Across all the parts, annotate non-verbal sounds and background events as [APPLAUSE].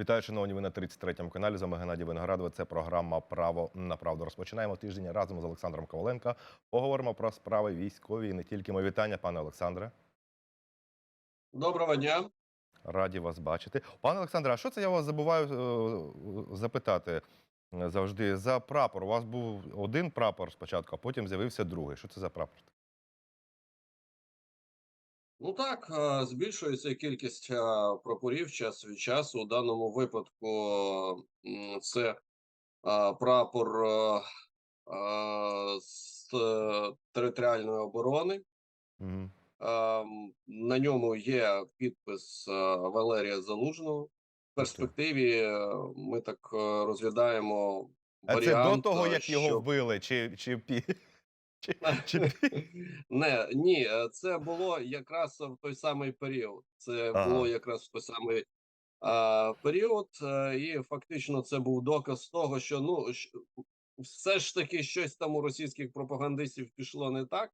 Вітаю, шановні, ви на 33-му каналі. З вами Геннадій Виноградов. Це програма Право на правду. Розпочинаємо тиждень разом з Олександром Коваленко. Поговоримо про справи військові і не тільки. Мої вітання, пане Олександре. Доброго дня. Раді вас бачити. Пане Олександре, а що це я вас забуваю е, запитати завжди за прапор? У вас був один прапор спочатку, а потім з'явився другий. Що це за прапор? Ну так, е, збільшується кількість е, прапорів час від часу. У даному випадку це е, прапор з територіальної оборони. Мгм. Ем, На ньому є підпис Валерія Залужного. В перспективі ми так розглядаємо А це до того, як його що- вбили, чи, чи, чи, чи Не, ні, е, це було якраз в той самий період. Це Ага. було якраз в той самий а, період, е, і фактично це був доказ того, що ну все ж таки щось там у російських пропагандистів пішло не так.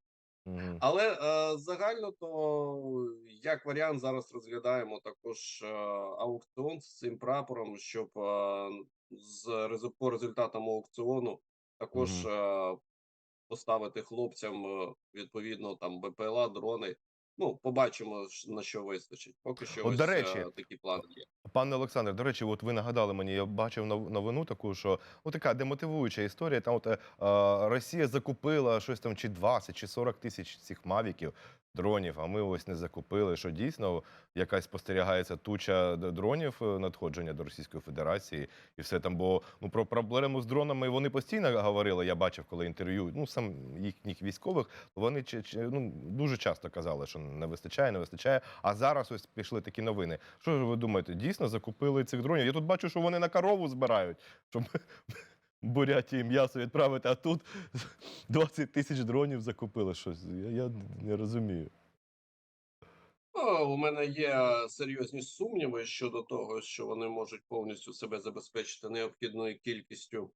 Але е, загально то як варіант зараз розглядаємо також е, аукціон з цим прапором, щоб е, з по результатам аукціону також е, поставити хлопцям е, відповідно там БПЛА, дрони. Ну, побачимо на що вистачить. Поки що От, ось до речі, е, такі плани є. Пане Олександр, до речі, от ви нагадали мені, я бачив нов- новину таку, що ну, така демотивуюча історія. Там от, е, Росія закупила щось там чи 20, чи 40 тисяч цих мавіків. Дронів, а ми ось не закупили. Що дійсно якась спостерігається туча дронів е, надходження до Російської Федерації, і все там. Бо ну про проблему з дронами вони постійно говорили. Я бачив, коли інтерв'ю ну сам їхніх військових, вони ну дуже часто казали, що не вистачає, не вистачає. А зараз ось пішли такі новини. Що ж ви думаєте? Дійсно закупили цих дронів? Я тут бачу, що вони на корову збирають, щоб Бурятії м'ясо відправити, а тут [LAUGHS] 20 тисяч дронів закупили щось. Я, я не розумію. У мене є серйозні сумніви щодо того, що вони можуть повністю себе забезпечити необхідною кількістю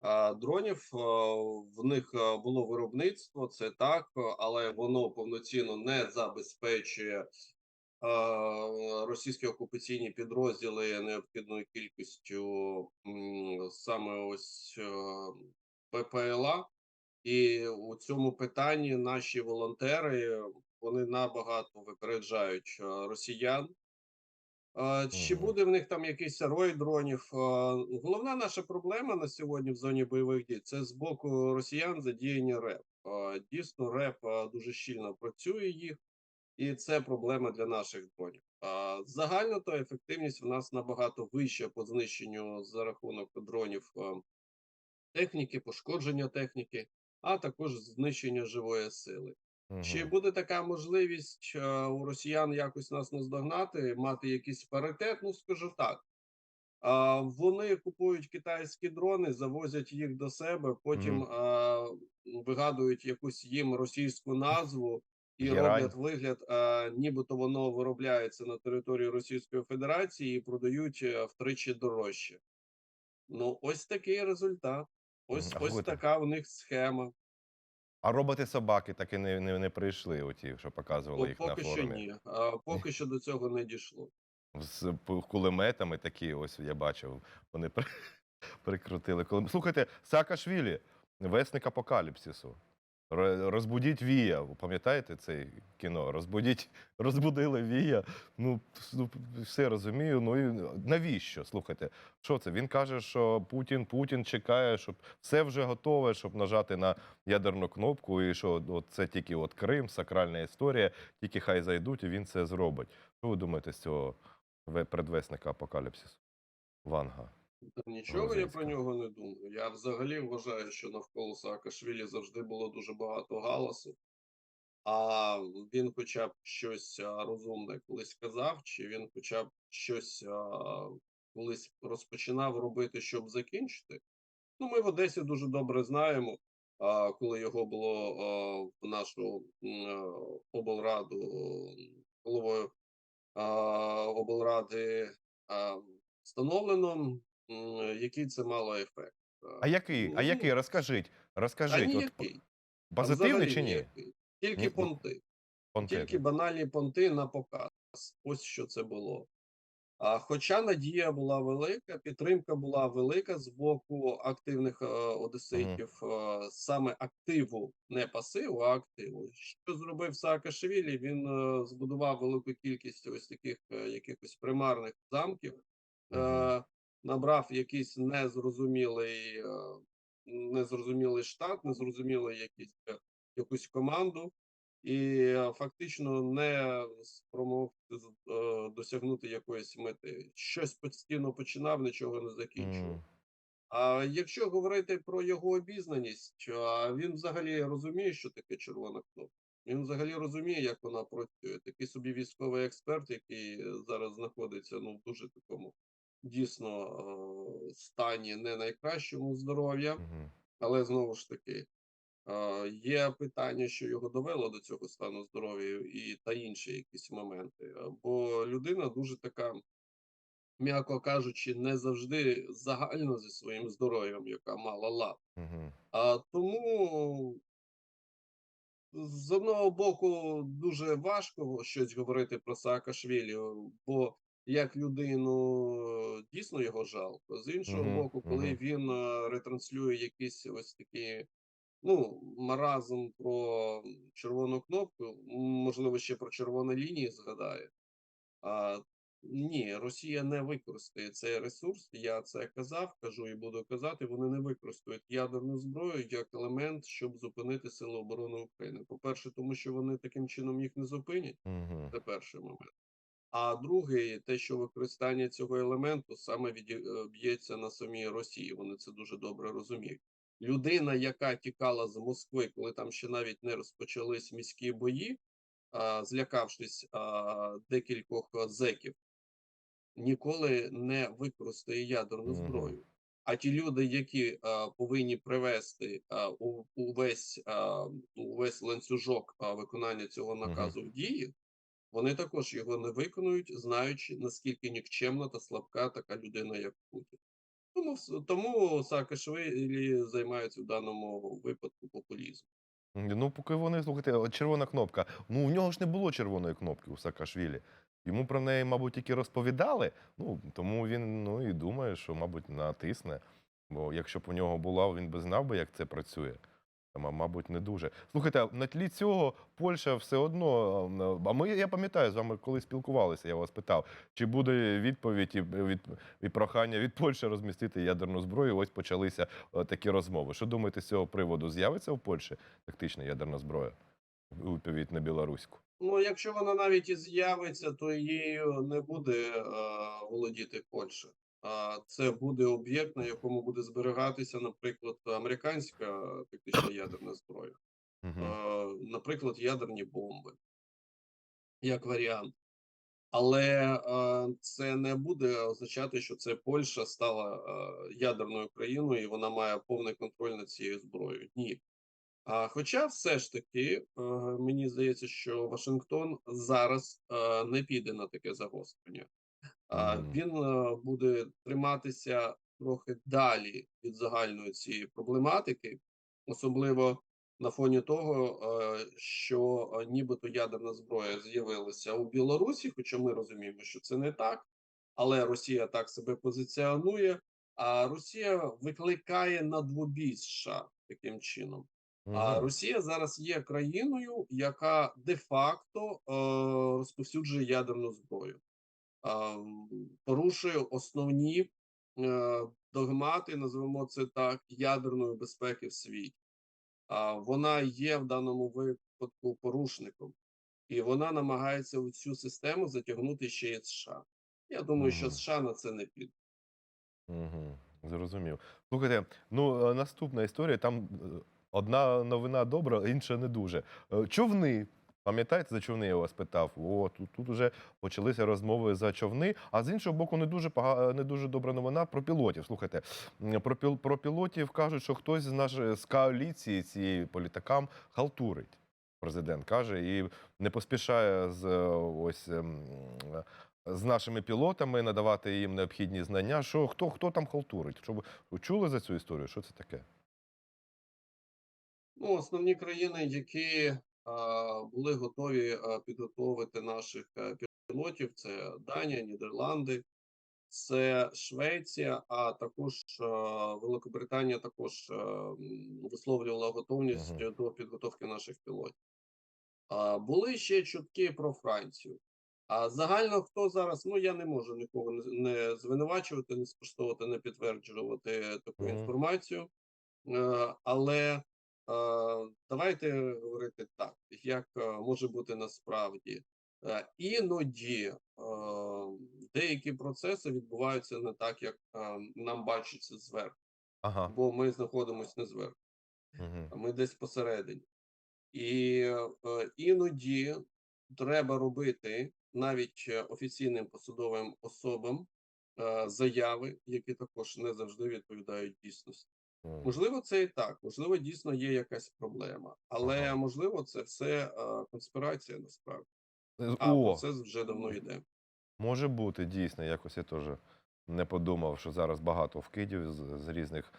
а, дронів. А, В них було виробництво, це так, але воно повноцінно не забезпечує російські окупаційні підрозділи необхідною кількістю саме ось е, ППЛА. І у цьому питанні наші волонтери вони набагато випереджають е, росіян. Чи буде в них там якийсь рой дронів? Головна наша проблема на сьогодні в зоні бойових дій це з боку росіян задіяння РЕП. Дійсно, РЕП дуже щільно працює їх, і це проблема для наших дронів. А Загально то ефективність в нас набагато вища по знищенню за рахунок дронів техніки, пошкодження техніки, а також знищення живої сили. Чи буде така можливість у росіян якось нас наздогнати, мати якийсь паритет? Ну скажу так. А, вони купують китайські дрони, завозять їх до себе, потім Мгм. а, вигадують якусь їм російську назву і роблять вигляд, а, нібито воно виробляється на території Російської Федерації і продають е, втричі дорожче. Ну, ось такий результат. Ось. А ось така у них схема. А роботи собаки так і не, не, не прийшли, оті, що показували От їх на поки що ні. А, поки що до цього не дійшло. З кулеметами такі, ось я бачив, вони при- [LAUGHS] прикрутили. Слухайте, Саакашвілі, весник апокаліпсису. Ро- Розбудіть Вія. Пам'ятаєте це кіно? Розбудіть, [LAUGHS] розбудили Вія. Ну, ну, все розумію. Ну і навіщо? Слухайте, що це? Він каже, що Путін, Путін чекає, щоб все вже готове, щоб нажати на ядерну кнопку, і що от це тільки от Крим, сакральна історія, тільки хай зайдуть, і він це зробить. Що ви думаєте з цього ве- предвесника апокаліпсису? Ванга. Нічого я про нього не думаю. Я взагалі вважаю, що навколо Саакашвілі завжди було дуже багато галасу. А він хоча б щось розумне колись казав, чи він хоча б щось а, колись розпочинав робити, щоб закінчити. Ну, ми в Одесі дуже добре знаємо, а, коли його було а, в нашу а, облраду головою а, облради а, встановлено, який це мало ефект. А який? А Ну, який? Розкажіть. А Розкажіть. От ніякий. А позитивний чи ні? ніякий. Тільки Ні, ну, понти. Тільки банальні понти на показ. Ось що це було. А, хоча надія була велика, підтримка була велика з боку активних е, одеситів, е, саме активу, не пасиву, а активу. Що зробив Саакашвілі? Він е, збудував велику кількість ось таких е, якихось примарних замків, е, набрав якийсь незрозумілий, е, незрозумілий штат, незрозумілий якийсь, е, якусь команду, і е, фактично не спромог досягнути якоїсь мети. Щось постійно починав, нічого не закінчував. Мгм. А якщо говорити про його обізнаність, він взагалі розуміє, що таке червона кнопка. Він взагалі розуміє, як вона працює. Такий собі військовий експерт, який зараз знаходиться ну в дуже такому дійсно е, стані не найкращому здоров'я, Мгм. але знову ж таки. е, Є питання, що його довело до цього стану здоров'я, і та інші якісь моменти. Бо людина дуже така, м'яко кажучи, не завжди загально зі своїм здоров'ям, яка мала лад. Мгм. А тому з одного боку дуже важко щось говорити про Саакашвілі, бо як людину е, дійсно його жалко. З іншого Мгм, боку, коли мгм. він е, ретранслює якісь ось такі. Ну, маразм про червону кнопку, можливо, ще про червоні лінії згадає. А, ні, Росія не використає цей ресурс. Я це казав, кажу і буду казати. Вони не використають ядерну зброю як елемент, щоб зупинити сили оборони України. По-перше, тому що вони таким чином їх не зупинять. Мгм. Це перший момент. А другий, те, що використання цього елементу саме віді- е, на самій Росії. Вони це дуже добре розуміють. Людина, яка тікала з Москви, коли там ще навіть не розпочались міські бої, злякавшись декількох зеків, ніколи не використає ядерну зброю. А ті люди, які а, повинні привести а, у, увесь, а, увесь ланцюжок а, виконання цього наказу в дії, вони також його не виконують, знаючи наскільки нікчемна та слабка така людина, як Путін. Тому тому Саакашвілі займається в даному випадку популізмом. Ну, поки вони, слухайте, червона кнопка. Ну, у нього ж не було червоної кнопки у Саакашвілі. Йому про неї, мабуть, тільки розповідали. Ну, тому він ну, і думає, що, мабуть, натисне. Бо якщо б у нього була, він би знав би, як це працює. Мабуть, не дуже. Слухайте, на тлі цього Польща все одно. А ми, я пам'ятаю, з вами коли спілкувалися, я вас питав, чи буде відповідь і, від, і прохання від Польщі розмістити ядерну зброю. Ось почалися е, такі розмови. Що думаєте з цього приводу? З'явиться в Польщі тактична ядерна зброя відповідь на білоруську? Ну, якщо вона навіть і з'явиться, то її не буде е, володіти Польща. Це буде об'єкт, на якому буде зберігатися, наприклад, американська тактична ядерна зброя, наприклад, ядерні бомби, як варіант. Але це не буде означати, що це Польща стала ядерною країною і вона має повний контроль над цією зброєю. Ні. А хоча все ж таки мені здається, що Вашингтон зараз не піде на таке загострення. Мгм. він е, буде триматися трохи далі від загальної цієї проблематики, особливо на фоні того, е, що е, нібито ядерна зброя з'явилася у Білорусі, хоча ми розуміємо, що це не так, але Росія так себе позиціонує. А Росія викликає на двобій США таким чином. А Росія зараз є країною, яка де-факто розповсюджує ядерну зброю, порушує основні е, догмати, називаємо це так, ядерної безпеки в світі. А вона є в даному випадку порушником, і вона намагається у цю систему затягнути ще й США. Я думаю, що США на це не піде. Угу, зрозумів. Слухайте, ну е, наступна історія. Там е, одна новина добра, інша не дуже. Човни. Пам'ятаєте, за човни я вас питав? О, тут, тут вже почалися розмови за човни. А з іншого боку, не дуже пога... не дуже добра новина про пілотів. Слухайте, про, піл... про пілотів кажуть, що хтось з нашої з коаліції цієї політикам халтурить. Президент каже, і не поспішає з ось ем, з нашими пілотами, надавати їм необхідні знання. Що хто, хто там халтурить? Що ви чули за цю історію? Що це таке? Ну, основні країни, які були готові підготовити наших пілотів, це Данія, Нідерланди, це Швеція, а також е, Великобританія також е, висловлювала готовність Мгм. до підготовки наших пілотів. Були ще чутки про Францію. А загально хто зараз, ну я не можу нікого не, звинувачувати, не спростовувати, не підтверджувати таку Мгм. інформацію. Е, але е, давайте говорити так, як е, може бути насправді. Е, іноді е, деякі процеси відбуваються не так, як е, нам бачиться зверху, Ага. бо ми знаходимося не зверху, Угу. ми десь посередині. І е, іноді треба робити навіть е, офіційним посадовим особам е, заяви, які також не завжди відповідають дійсності. Можливо, це і так, можливо, дійсно є якась проблема, але можливо, це все е, конспірація насправді. А О, процес вже давно йде. може бути, дійсно. Якось я теж не подумав, що зараз багато вкидів з, з різних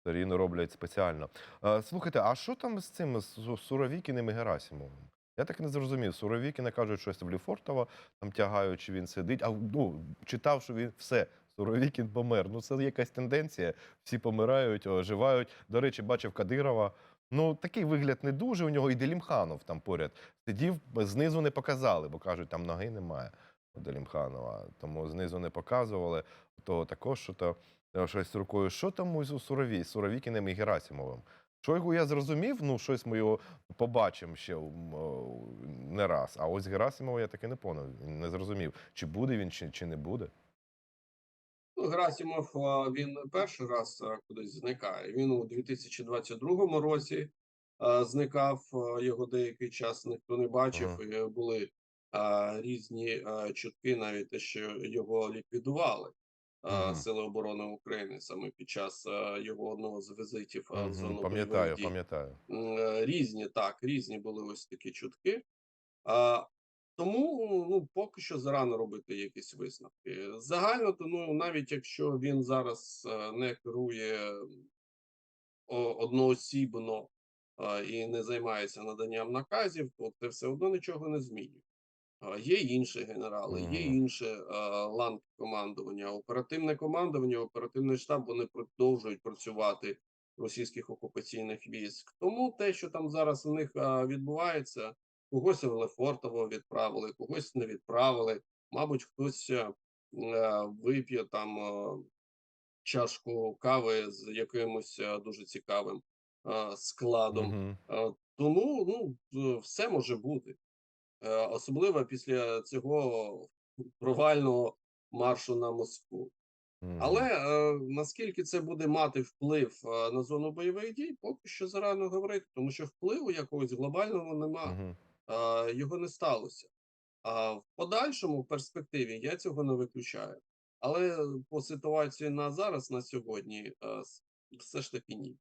сторін роблять спеціально. Е, слухайте, а що там з цим з Су- Суровікіним і Герасимовим? Я так не зрозумів. Суровікіна кажуть, щось в Ліфортово там тягають, чи він сидить. А ну, читав, що він все. Суровікін помер. Ну, це якась тенденція. Всі помирають, оживають. До речі, бачив Кадирова. Ну, такий вигляд не дуже. У нього і Делімханов там поряд сидів, знизу не показали, бо кажуть, там ноги немає у Делімханова. Тому знизу не показували. То також що то е, щось рукою. Що там у Сурові, з Суровікіним і Герасимовим? Шойгу я зрозумів, ну щось ми його побачимо ще не раз. А ось Герасимова я таки не поняв, не зрозумів, чи буде він, чи, чи не буде. Герасимов він перший раз кудись зникає. Він у 2022 році зникав його деякий час, ніхто не бачив. Ага. Е, були різні чутки, навіть те, що його ліквідували а, Мгм. Сили оборони України саме під час його одного з візитів а, в зону Пам'ятаю, пам'ятаю. Е, Різні, так, різні були ось такі чутки. Тому ну, поки що зарано робити якісь висновки. Загально, то ну, навіть якщо він зараз е, не керує одноосібно і не займається наданням наказів, то це все одно нічого не змінює. Є інші генерали, є Мгм. інші е, ланки командування, оперативне командування, оперативний штаб. Вони продовжують працювати російських окупаційних військ. Тому те, що там зараз у них е, відбувається, когось Лефортово відправили, когось не відправили. Мабуть, хтось е, е, вип'є там е, чашку кави з якимось е, дуже цікавим е, складом. Е, Тому ну все може бути. Е, особливо після цього провального маршу на Москву. Але е, наскільки це буде мати вплив е, на зону бойових дій, поки що зарано говорити, тому що впливу якогось глобального нема, Мгм. е, його не сталося. А в подальшому, в перспективі, я цього не виключаю. Але по ситуації на зараз, на сьогодні, все ж таки ні.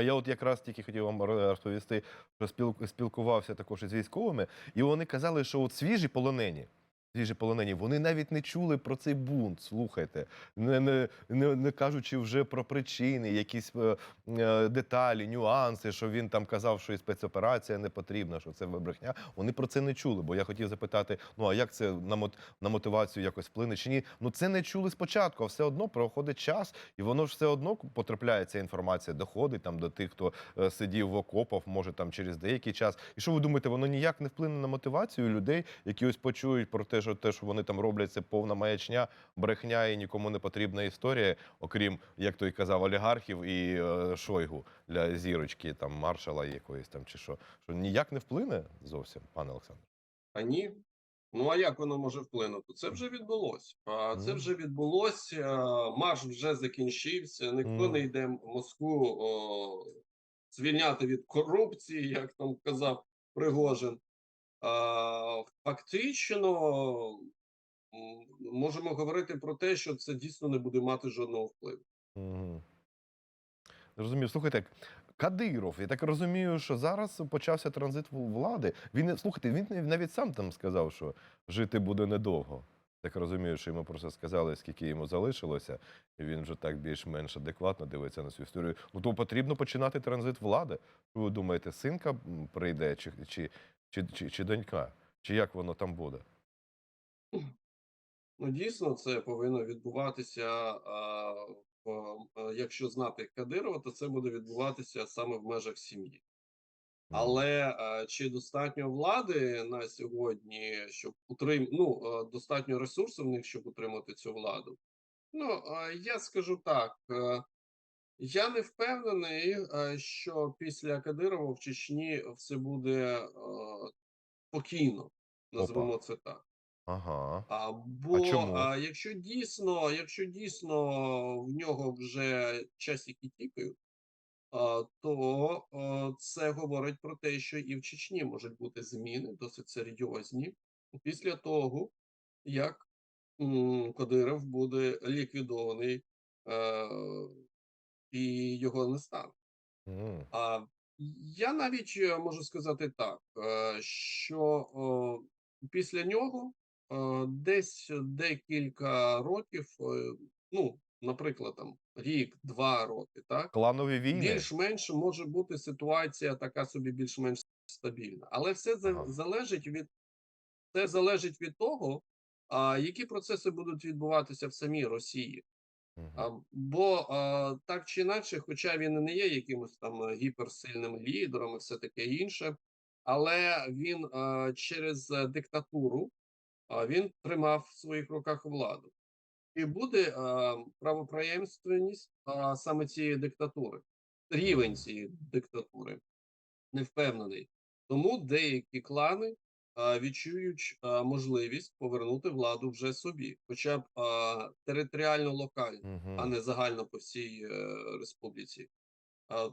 Я от якраз тільки хотів вам розповісти, що спіл- спілкувався також із військовими, і вони казали, що от свіжі полонені. Свіжі полонені, вони навіть не чули про цей бунт. Слухайте, не, не, не, не кажучи вже про причини, якісь е, е, деталі, нюанси, що він там казав, що і спецоперація не потрібна, що це брехня. Вони про це не чули. Бо я хотів запитати: ну а як це на мот, на мотивацію якось вплине чи ні? Ну це не чули спочатку, а все одно проходить час, і воно ж все одно потрапляє ця інформація, доходить там до тих, хто е, сидів в окопах, може там через деякий час. І що ви думаєте, воно ніяк не вплине на мотивацію людей, які ось почують про те, що те, що вони там роблять, це повна маячня, брехня і нікому не потрібна історія, окрім як той казав, олігархів і е, Шойгу для зірочки, там маршала якоїсь там чи що. Що ніяк не вплине зовсім, пане Олександр. А ні. Ну а як воно може вплинути? Це вже відбулося. Це вже відбулося. Марш вже закінчився. Ніхто не йде в Москву о, звільняти від корупції, як там казав Пригожин. Фактично можемо говорити про те, що це дійсно не буде мати жодного впливу. Мгм. Зрозумів. Слухайте, Кадиров, я так розумію, що зараз почався транзит влади. Він слухайте, він навіть сам там сказав, що жити буде недовго. Так розумію, що йому просто сказали, скільки йому залишилося, і він вже так більш-менш адекватно дивиться на цю історію. Ну то потрібно починати транзит влади. Ви думаєте, синка прийде, чи, чи, чи, чи, чи донька? Чи як воно там буде? Ну, дійсно, це повинно відбуватися, а, е, якщо знати Кадирова, то це буде відбуватися саме в межах сім'ї. Але е, чи достатньо влади на сьогодні, щоб утрим... ну, е, достатньо ресурсів в них, щоб утримати цю владу? Ну, я скажу так. Е, Я не впевнений, е, що після Кадирова в Чечні все буде е, спокійно, назвемо це так. Ага. А, бо чому? а, якщо дійсно, якщо дійсно в нього вже часики тікають, а, то а, це говорить про те, що і в Чечні можуть бути зміни досить серйозні після того, як м, Кадиров буде ліквідований е, і його не стане. А я навіть е, можу сказати так, е, що після нього десь декілька років, е, ну, наприклад, там рік, два роки, так, Кланові війни. більш-менш може бути ситуація така собі більш-менш стабільна. Але все Ага. залежить від це залежить від того, а, які процеси будуть відбуватися в самій Росії. Бо так чи інакше, хоча він і не є якимось там е, гіперсильним лідером і все таке інше, але він через диктатуру він тримав в своїх руках владу. І буде а, саме цієї диктатури, рівень цієї диктатури, не впевнений. Тому деякі клани відчують можливість повернути владу вже собі, хоча б територіально локально а не загально по всій е, республіці.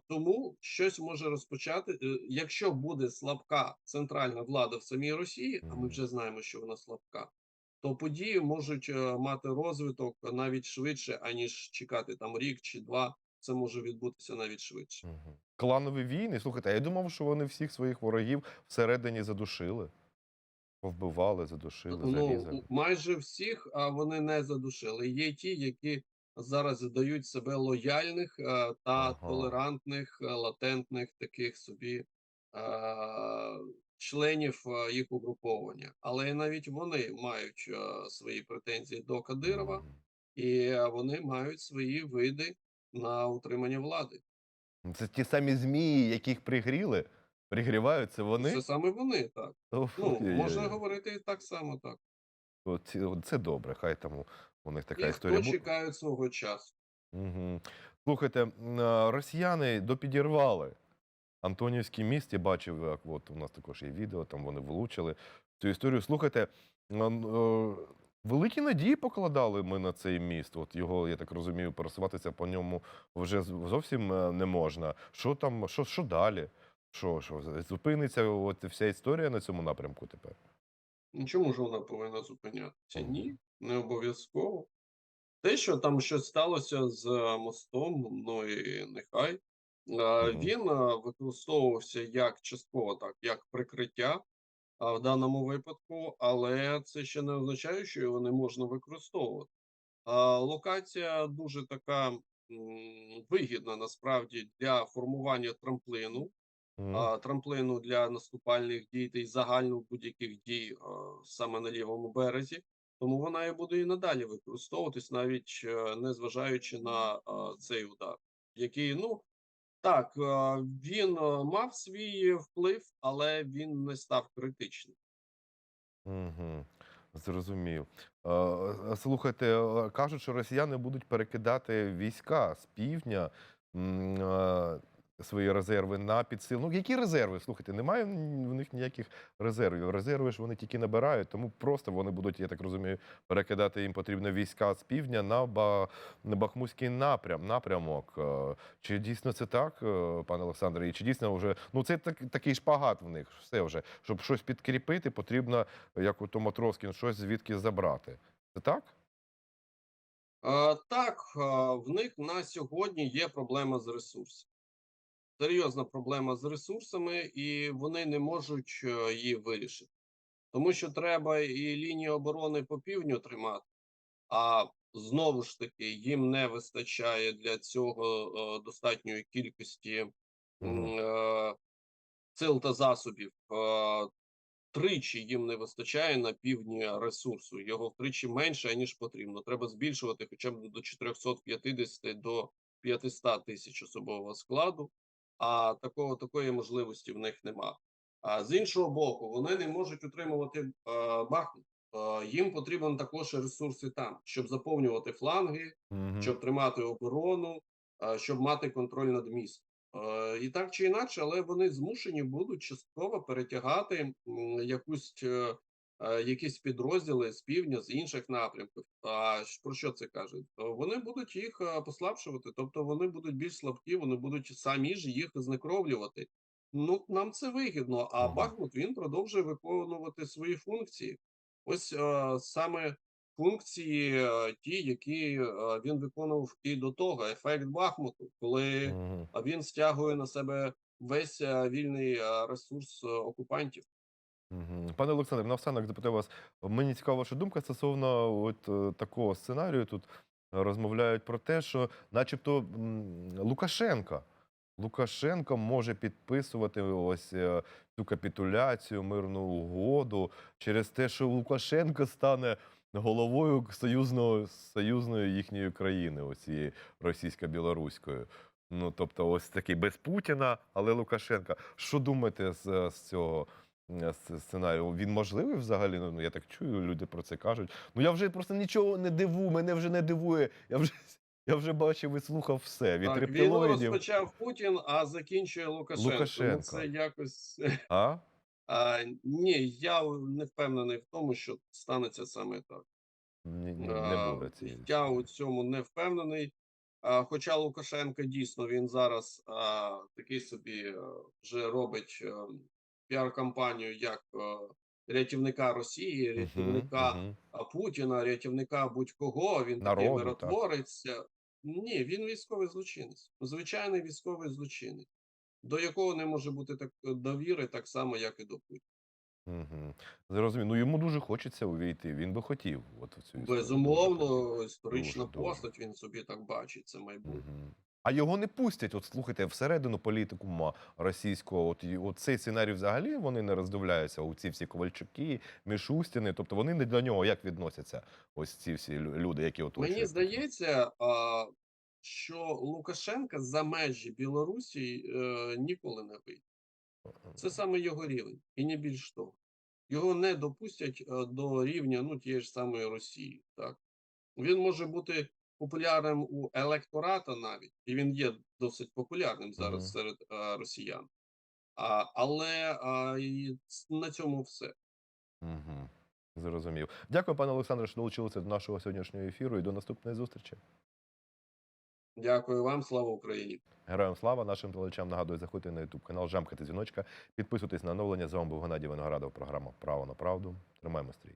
Тому щось може розпочати, е, якщо буде слабка центральна влада в самій Росії, а ми вже знаємо, що вона слабка, то події можуть е, мати розвиток навіть швидше, аніж чекати там рік чи два. Це може відбутися навіть швидше. Кланові війни. Слухайте, я думав, що вони всіх своїх ворогів всередині задушили. Повбивали, задушили, Ну, зарізали. майже всіх, а вони не задушили. Є ті, які зараз задають себе лояльних е, та Ага. толерантних, е, латентних таких собі е, членів е, їх угруповання. Але навіть вони мають е, свої претензії до Кадирова, Мгм. і е, вони мають свої види на утримання влади. Це ті самі змії, яких пригріли, пригріваються вони. Це саме вони так. Уф, Ну можна ой-ой-ой. говорити і так само, так. От Це добре, хай там у- них така І історія. хто чекають свого часу. Мгм. Слухайте, росіяни допідірвали Антонівський міст. Я бачив, як от у нас також є відео, там вони влучили цю історію. Слухайте, е, великі надії покладали ми на цей міст. От його, я так розумію, пересуватися по ньому вже зовсім е, не можна. Що там, що, що далі? Що, що зупиниться от вся історія на цьому напрямку тепер? Чому ж вона повинна зупинятися? Ні, не обов'язково. Те, що там щось сталося з е, мостом, ну і нехай. Е. Він е, використовувався як частково так, як прикриття а, в даному випадку, але це ще не означає, що його не можна використовувати. А, Локація дуже така вигідна насправді для формування трамплину а, трамплину для наступальних дій та й загально будь-яких дій а, саме на лівому березі. Тому вона і буде і надалі використовуватись, навіть е, не зважаючи на а, цей удар, який ну так він мав свій вплив, але він не став критичним. Мгм. Зрозумів. Слухайте, кажуть, що росіяни будуть перекидати війська з півдня свої резерви на підсил. Ну, які резерви? Слухайте, немає в них ніяких резервів. Резерви ж вони тільки набирають, тому просто вони будуть, я так розумію, перекидати їм потрібно війська з півдня на, ба... на Бахмутський напрям, напрямок. Е, Чи дійсно це так, е, пане Олександре? І чи дійсно вже ну це так, такий шпагат в них? Все вже, щоб щось підкріпити, потрібно як у Томатроскін, щось звідки забрати. Це так? Так, в них на сьогодні є проблема з ресурсами. Серйозна проблема з ресурсами, і вони не можуть е, її вирішити. Тому що треба і лінію оборони по півдню тримати, а знову ж таки їм не вистачає для цього е, достатньої кількості е, сил та засобів е, втричі їм не вистачає на півдні ресурсу. Його втричі менше, ніж потрібно. Треба збільшувати хоча б до 450 до 500 тисяч особового складу, а такого такої можливості в них нема. А з іншого боку, вони не можуть утримувати Бахмут. Їм потрібен також ресурси там, щоб заповнювати фланги, Мгм. щоб тримати оборону, щоб мати контроль над містом. І так чи інакше, але вони змушені будуть частково перетягати якусь е, якісь підрозділи з півдня, з інших напрямків. А про що це каже? Вони будуть їх е, послабшувати, тобто вони будуть більш слабкі, вони будуть самі ж їх знекровлювати. Ну нам це вигідно. А Бахмут він продовжує виконувати свої функції. Ось е, саме функції, е, ті, які е, він виконував і до того, ефект Бахмуту, коли він стягує на себе весь е, вільний е, ресурс е, окупантів. Пане Олександр, наостанок запитаю вас. Мені цікава ваша думка стосовно от е, такого сценарію. Тут розмовляють про те, що, начебто, Лукашенка. Лукашенко може підписувати ось е, цю капітуляцію, мирну угоду через те, що Лукашенко стане головою союзного союзної їхньої країни, оцієї російсько-білоруської. Ну, тобто, ось такий без Путіна, але Лукашенка. Що думаєте з, з цього? Е, сценарію. Він можливий взагалі? Ну, я так чую, люди про це кажуть. Ну я вже просто нічого не диву, мене вже не дивує. Я вже, я вже бачив і слухав все. Від Так, війну розпочав Путін, а закінчує Лукашенко. Лукашенко. Ну, це якось [LAUGHS] А? а, ні, я не впевнений в тому, що станеться саме так. Ні, ні, не буде цієї. Я у цьому не впевнений. А, Хоча Лукашенко дійсно він зараз а, такий собі е, вже робить е, піар-кампанію як е, рятівника Росії, рятівника мгм. а, Путіна, рятівника будь-кого. Він такий Народу, миротворець. Ні, він військовий злочинець, звичайний військовий злочинець, до якого не може бути так довіри, так само, як і до Путіна. Мгм. Зрозумів. Ну йому дуже хочеться увійти. Він би хотів. От в цю історію. Безумовно, історична постать, він собі так бачить, це майбутнє. Мгм. А його не пустять. От слухайте, всередину політику російського, от, от цей сценарій взагалі вони не роздивляються. У ці всі Ковальчуки, Мішустіни. Тобто вони не до нього як відносяться? Ось ці всі люди, які оточують. Мені здається, що Лукашенка за межі Білорусі е, ніколи не вийде. Це саме його рівень, і не більш того. Його не допустять е, до рівня ну, тієї ж самої Росії. Так? Він може бути популярним у електората навіть, і він є досить популярним зараз Мгм. серед е, росіян. А, але а, і на цьому все. Угу. Зрозумів. Дякую, пане Олександре, що долучилися до нашого сьогоднішнього ефіру і до наступної зустрічі. Дякую вам, слава Україні! Героям слава нашим глядачам нагадую, заходьте на YouTube канал, жамкайте дзвіночка, підписуйтесь на оновлення. З вами був Геннадій Виноградов. Програма Право на правду. Тримаємо стрій.